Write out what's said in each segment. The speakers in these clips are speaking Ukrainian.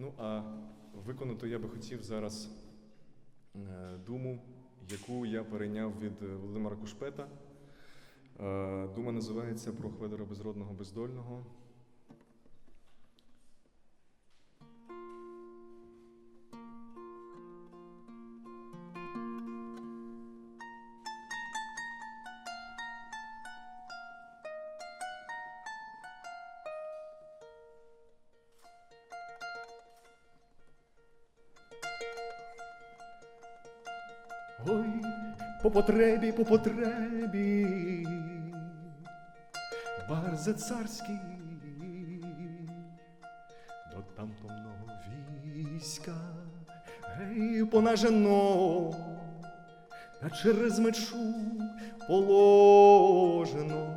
Ну а виконати я би хотів зараз е, думу, яку я перейняв від Володимира Кушпета. Е, Дума називається про Хведора безродного бездольного. Ой, по потребі, по потребі, барзе царський, до тамтомного війська, гей, понажено, а через мечу положено.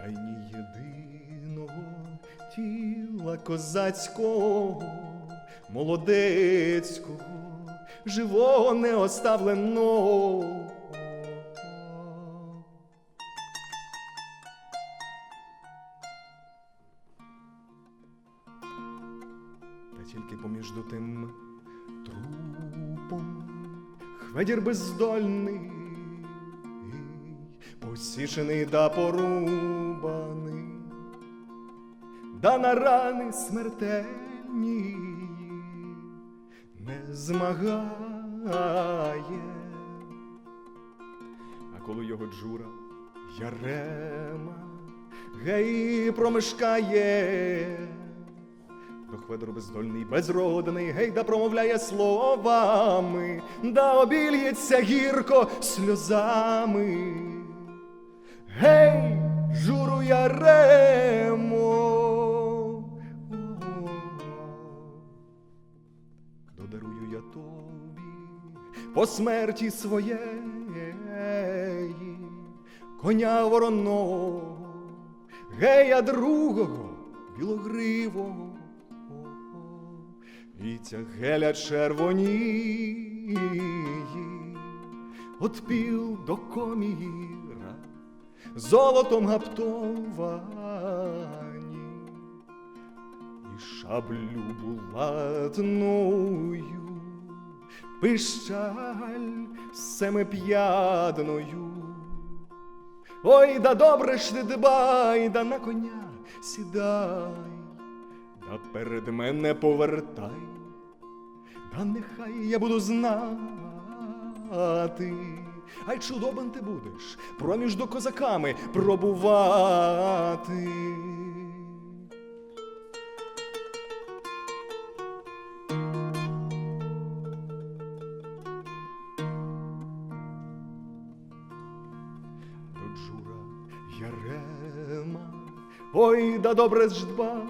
Дай ні єдиного тіла козацького, молодецького, живого не оставлено. Та тільки поміж тим трупом хведір бездольний, посічений да порубаний, да на рани смертельні не змагає. А коли його джура Ярема гей промишкає, до Хведор бездольний, безродний, гей да промовляє словами, да обільється гірко сльозами. Гей, журу Яремо, додарую я тобі по смерті своєї. Коня вороного, гея другого білогривого. І ця геля червоніє, от піл до коміра, золотом гаптовані, і шаблю булатною, пищаль семип'ядною. Ой, да добре ж ти дбай, да на коня сідай, да перед мене повертай, да нехай я буду знати, ай чудобен ти будеш проміж до козаками пробувати. Ярема, ой, да добре ж дбає,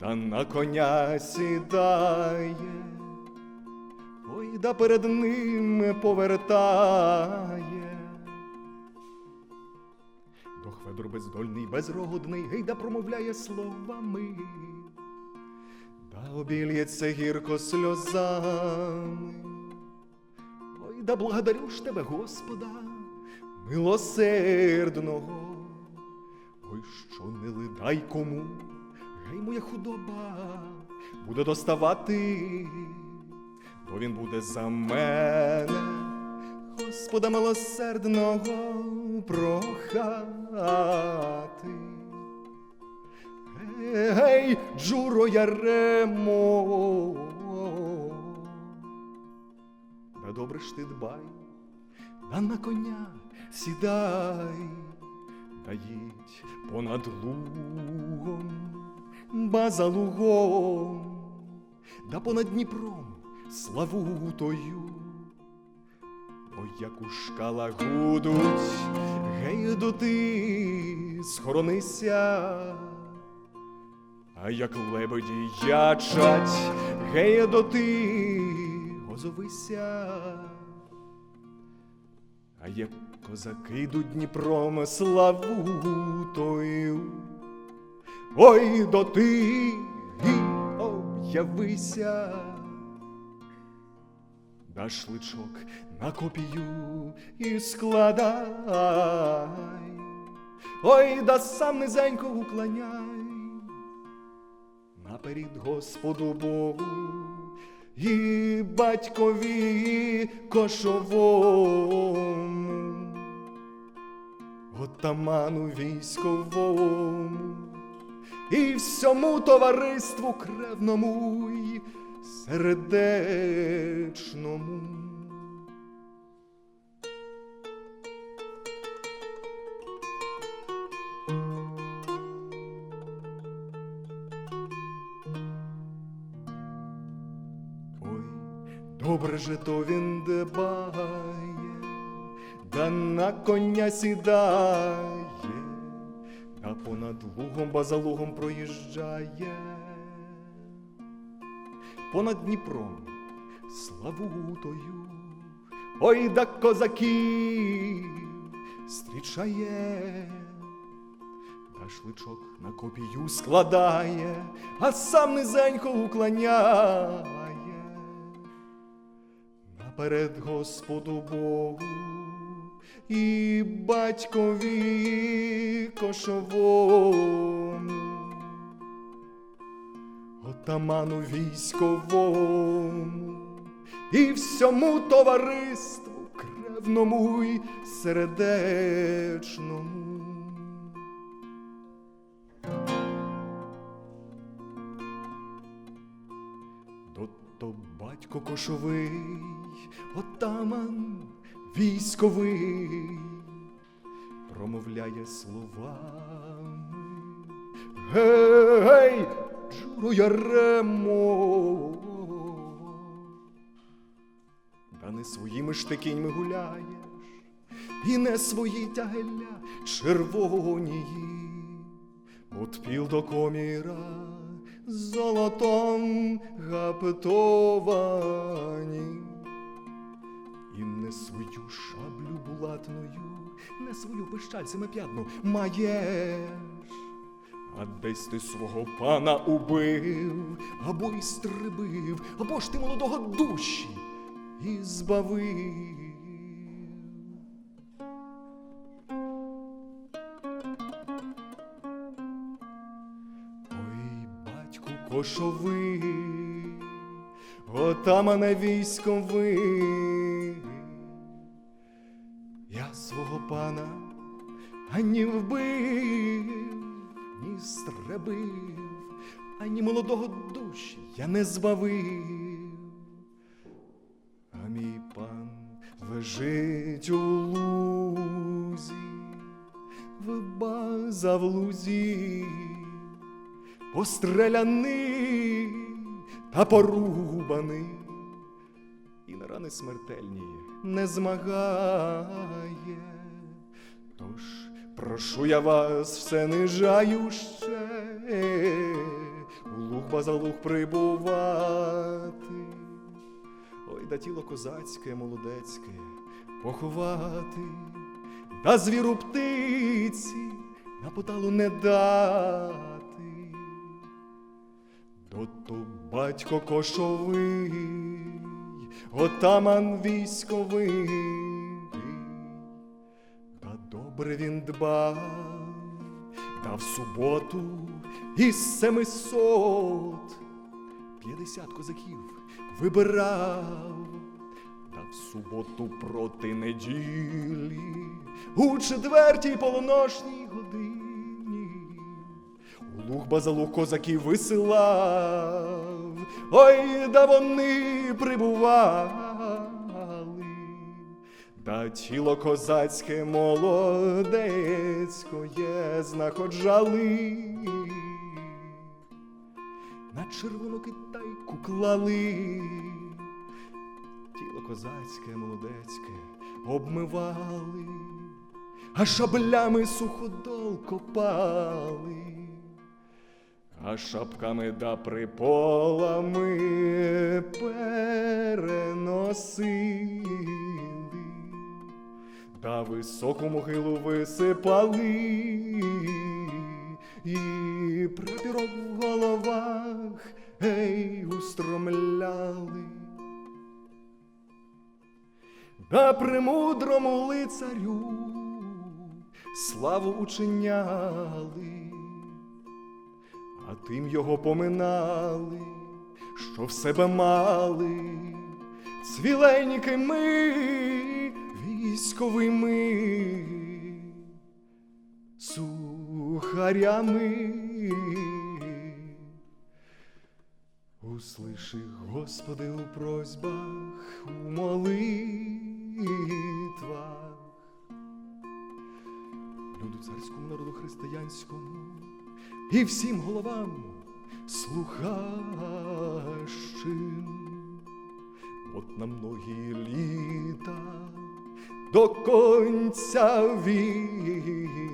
да на коня сідає, ой, да перед ним повертає. До Хведор бездольний, безродний, гей, да промовляє словами, да обільється гірко сльозами. Ой, да благодарю ж тебе, Господа, милосердного. Ой, що не лидай кому, гей моя худоба буде доставати, бо він буде за мене, Господа милосердного прохати. Гей, Джуро Яремо, да добре ж ти дбай, да на коня сідай, да їдь понад лугом, ба за лугом, да понад Дніпром славутою. Ой, як у шкала гудуть, гей, до ти схоронися, а як лебеді ячать, гей, до ти озовися. А як козаки йдуть Дніпром славутою, ой, до ти об'явися. Даш личок на копію і складай, ой, да сам низенько уклоняй, наперед Господу Богу і батькові кошовому, отаману військовому і всьому товариству кревному й сердечному. Ой, добре же то він дбає, да на коня сідає, та понад лугом базалугом проїжджає, понад Дніпром славутою, ой да козаків зустрічає. Та шличок на копію складає, а сам низенько уклоняє. Наперед Господу Богу і батькові кошовому, отаману військовому і всьому товариству кревному й сердечному. То, батько кошовий, отаман військовий, промовляє словами. Гей, Джуро Яремо, та не своїми ж ти гуляєш, і не свої тягеля червоні, от піл до коміра золотом гаптовані. Не свою шаблю булатною, не свою пищальцями п'ятну маєш. А десь ти свого пана убив, або й стрибив, або ж ти молодого душі і збавив. Кошовий, отамане військовий, пана ані вбив, ні стребив, ані молодого душі я не збавив, а мій пан лежить у лузі, в база в лузі, постреляний та порубаний, і на рани смертельні не змагає. Прошу я вас, все нижающе, у луг базалуг прибувати. Ой, да тіло козацьке, молодецьке поховати, да звіру птиці на поталу не дати. То то батько кошовий, отаман військовий, він дбав, та в суботу із семисот п'ятдесят козаків вибирав, та в суботу проти неділі, у четвертій полуношній годині, у луг базалуг козаків висилав, ой, да вони прибували, та тіло козацьке молодецькоє знаходжали. На червону китайку клали, тіло козацьке, молодецьке обмивали, а шаблями суходол копали, а шапками да приполами переносили, та високу могилу висипали, і прапірок в головах гей устромляли. Да премудрому лицарю славу учиняли, а тим його поминали, що в себе мали, цвіленьки ми, військовий ми, сухарями. Услиши, Господи, у просьбах, у молитвах, люду царському народу християнському і всім головам слухащим. От на многі літа до конця віку